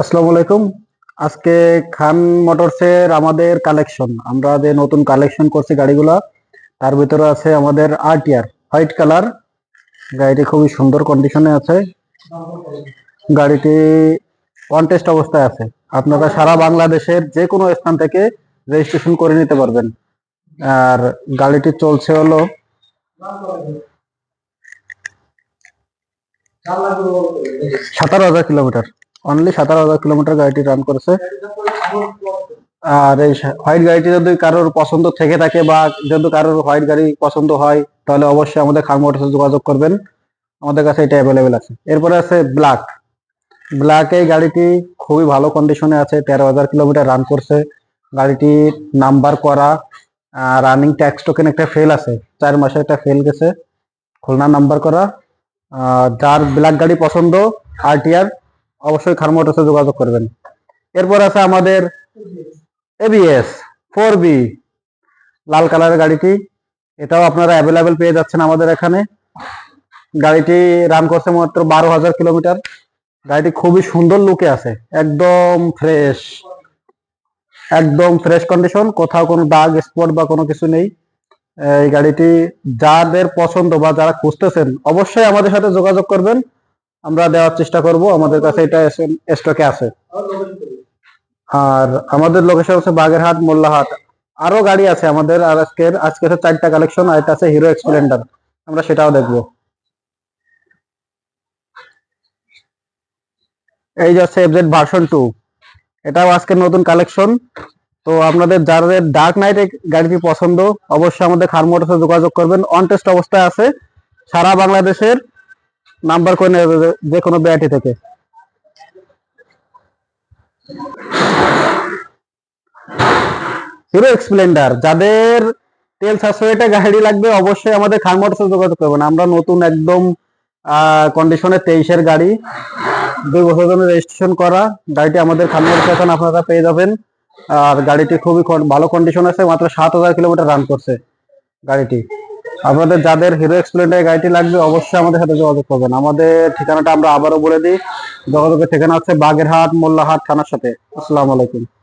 আসসালামু আলাইকুম। আজকে খান মোটরসের আমাদের কালেকশন আমরা যে নতুন কালেকশন করছি গাড়িগুলা, তার ভিতরে আছে আমাদের আরটিআর হোয়াইট কালার গাড়িটি খুবই সুন্দর কন্ডিশনে আছে। গাড়িটি কন্টেস্ট অবস্থায় আছে। আপনারা সারা বাংলাদেশের যে কোনো স্থান থেকে রেজিস্ট্রেশন করে নিতে পারবেন। আর গাড়িটি চলছে হলো সাতারো হাজার কিলোমিটার। অনলি সাতারো হাজার কিলোমিটার গাড়িটি রান করেছে। আর এই হোয়াইট গাড়িটি যদি কারোর পছন্দ থেকে থাকে বা যদি কারোর হোয়াইট গাড়ি পছন্দ হয়, তাহলে অবশ্যই আমাদের খান মোটরসে যোগাযোগ করবেন। আমাদের কাছে এটা অ্যাভেলেবেল আছে। এরপরে আছে ব্ল্যাক ব্ল্যাক এই গাড়িটি খুবই ভালো কন্ডিশনে আছে, তেরো হাজার কিলোমিটার রান করছে। গাড়িটির নাম্বার করা রানিং ট্যাক্স টোকেন একটা ফেল আছে। চার মাসে একটা ফেল গেছে। খুলনা নাম্বার করা। যার ব্ল্যাক গাড়ি পছন্দ আর আরটিআর অবশ্যই খান মোটরসে যোগাযোগ করবেন। এরপর আছে আমাদের এবিএস ফোর বি লাল কালারের গাড়িটি। এটাও আপনারা অ্যাভেলেবেল পেয়ে যাচ্ছেন আমাদের এখানে। গাড়িটি রান করছে মাত্র বারো হাজার কিলোমিটার। গাড়িটি খুবই সুন্দর লুকে আছে। একদম ফ্রেশ একদম ফ্রেশ কন্ডিশন কোথাও কোনো দাগ স্পট বা কোনো কিছু নেই। এই গাড়িটি যাদের পছন্দ বা যারা খুঁজতেছেন, অবশ্যই আমাদের সাথে যোগাযোগ করবেন। আমরা দেওয়ার চেষ্টা করব, আমাদের কাছে এটা স্টকে আছে। আর আমাদের লোকেশন হচ্ছে বাগেরহাট, মোল্লাহাট। আরও গাড়ি আছে আমাদের, আর আজকের, আজকে হচ্ছে চারটা কালেকশন আর আছে হিরো এক্সপ্লেন্ডার আমরা সেটাও দেখব। এই যে হচ্ছে এফজেড ভার্সন টু এটাও আজকের নতুন কালেকশন তো আপনাদের যাদের ডার্ক নাইট গাড়িটি পছন্দ, অবশ্যই আমাদের খার মোটরসে যোগাযোগ করবেন। অন টেস্ট অবস্থায় আছে সারা বাংলাদেশের। নাম্বার করে নেবে যে কোনো ব্যাটি থেকে। হিরো এক্সপ্লেন্ডার যাদের তেল সাশ্রয়টা গাড়ি লাগবে, অবশ্যই আমাদের খান মোটরসে যোগাযোগ করবেন। আমরা নতুন একদম কন্ডিশনে তেইশের গাড়ি, দুই বছর জন্য রেজিস্ট্রেশন করা। গাড়িটি আমাদের খান মোটরসে এখন আপনারা পেয়ে যাবেন। আর গাড়িটি খুবই ভালো কন্ডিশন আছে, মাত্র সাত হাজার কিলোমিটার রান করছে গাড়িটি। আপনাদের যাদের হিরো এক্সপ্লেন্ডার গাড়িটি লাগবে, অবশ্যই আমাদের সাথে যোগাযোগ করবেন। আমাদের ঠিকানাটা আমরা আবারও বলে দিই। যোগাযোগের ঠিকানা হচ্ছে বাগেরহাট, মোল্লাহাট থানার সাথে। আসসালামু আলাইকুম।